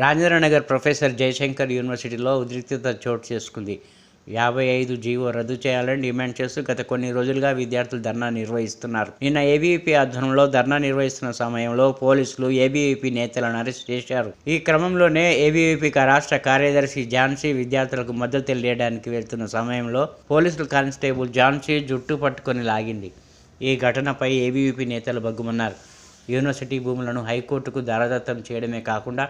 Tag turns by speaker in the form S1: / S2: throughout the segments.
S1: Rajendranagar professor Jayashankar యూనివర్సిటీలో ఉద్రిక్తత చోటు చేసుకుంది. యాభై ఐదు జీవో రద్దు చేయాలని డిమాండ్ చేస్తూ గత కొన్ని రోజులుగా విద్యార్థులు ధర్నా నిర్వహిస్తున్నారు. నిన్న ఏబీవీపీ ఆధ్వర్యంలో ధర్నా నిర్వహిస్తున్న సమయంలో పోలీసులు ఏబీవీపీ నేతలను అరెస్ట్ చేశారు. ఈ క్రమంలోనే ఏబీవీపీ రాష్ట్ర కార్యదర్శి ఝాన్సీ విద్యార్థులకు మద్దతు తెలియడానికి వెళ్తున్న సమయంలో పోలీసులు కానిస్టేబుల్ ఝాన్సీ జుట్టు పట్టుకొని లాగింది. ఈ ఘటనపై ఏబీవీపీ నేతలు బగ్గుమన్నారు యూనివర్సిటీ భూములను హైకోర్టుకు దారదత్తం చేయడమే కాకుండా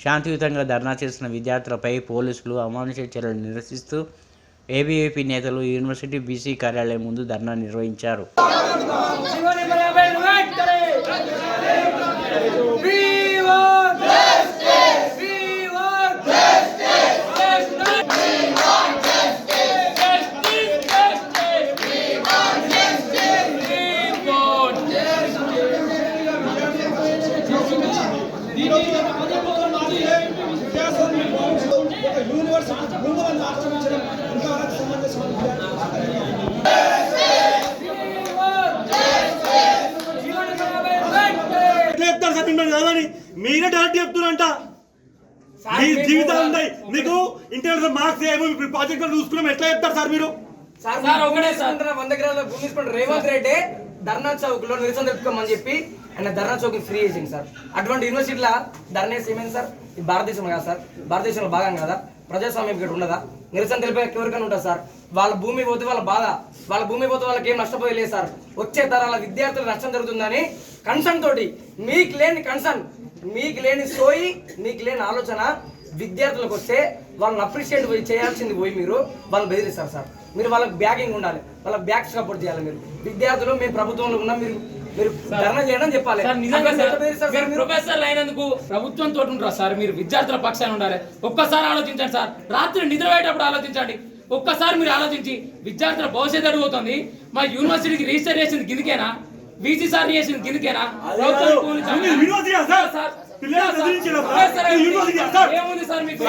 S1: శాంతియుతంగా ధర్నా చేసిన విద్యార్థులపై పోలీసులు అమానుష చర్యలు నిరసిస్తూ ఏబీవీపీ నేతలు యూనివర్సిటీ బీసీ కార్యాలయం ముందు ధర్నా నిర్వహించారు
S2: జీవని వ్యత్యాసాన్ని భావించడం ఒక
S3: యూనివర్సిటీ భూములను ఆక్రమించడం ఇంకా
S4: సమంజసం కాదని మీరే డైరెక్ట్ చెప్తున్నారంట. మీ జీవితాలు ఉన్నాయి మీకు ఇంటర్నల్ మార్క్స్ ఏమో ప్రాజెక్ట్ చూసుకున్నాం ఎట్లా చెప్తారు సార్ మీరు?
S5: సార్
S2: సార్
S5: వంద గ్రాముల భూమి ఇస్తున్నాడు రేవంత్ రెడ్డి ధర్నా చౌక్లో నిరసన తెలుపుకోమని చెప్పి ఆయన ధర్నా చౌక్ ఫ్రీ చేసింది సార్. అటువంటి యూనివర్సిటీలో ధర్నా ఏమైంది సార్? ఇది భారతదేశం కదా సార్. భారతదేశంలో భాగం కదా? ప్రజాస్వామ్యం ఇక్కడ ఉండదా నిరసన తెలిపే ఎవరికైనా ఉంటుంది సార్. వాళ్ళ భూమి పోతే వాళ్ళ బాధ. వాళ్ళ భూమి పోతే వాళ్ళకి ఏం నష్టపోయలేదు సార్. వచ్చే తరాల విద్యార్థులకు నష్టం జరుగుతుందని కన్సర్న్ తోటి మీకు లేని కన్సర్న్ మీకు లేని సోయి మీకు లేని ఆలోచన విద్యార్థులకు వస్తే వాళ్ళని అప్రిషియేట్ పోయి చేయాల్సింది పోయి మీరు. వాళ్ళని బెదిరిస్తారు సార్. మీరు వాళ్ళకి బ్యాగింగ్ ఉండాలి. వాళ్ళకి బ్యాక్ సపోర్ట్ చేయాలి మీరు. విద్యార్థులు మేము ప్రభుత్వంలో ఉన్నాం మీరు మీరు ధర్నా చేయడం చెప్పాలి.
S6: మీరు? ప్రొఫెసర్లు అయినందుకు ప్రభుత్వం తోటి ఉంటారు సార్? మీరు విద్యార్థుల పక్షాన ఉండాలి. ఒక్కసారి ఆలోచించండి సార్. రాత్రి నిద్రపోయేటప్పుడు ఆలోచించండి. ఒక్కసారి మీరు ఆలోచించి విద్యార్థుల భవిష్యత్తు అడుగుతుంది మా యూనివర్సిటీకి రిజిస్టర్ చేసింది గిదికేనా వీసీ సార్ చేసింది
S4: యూనివర్సిటీయా సార్?
S6: ఏముంది మీకు?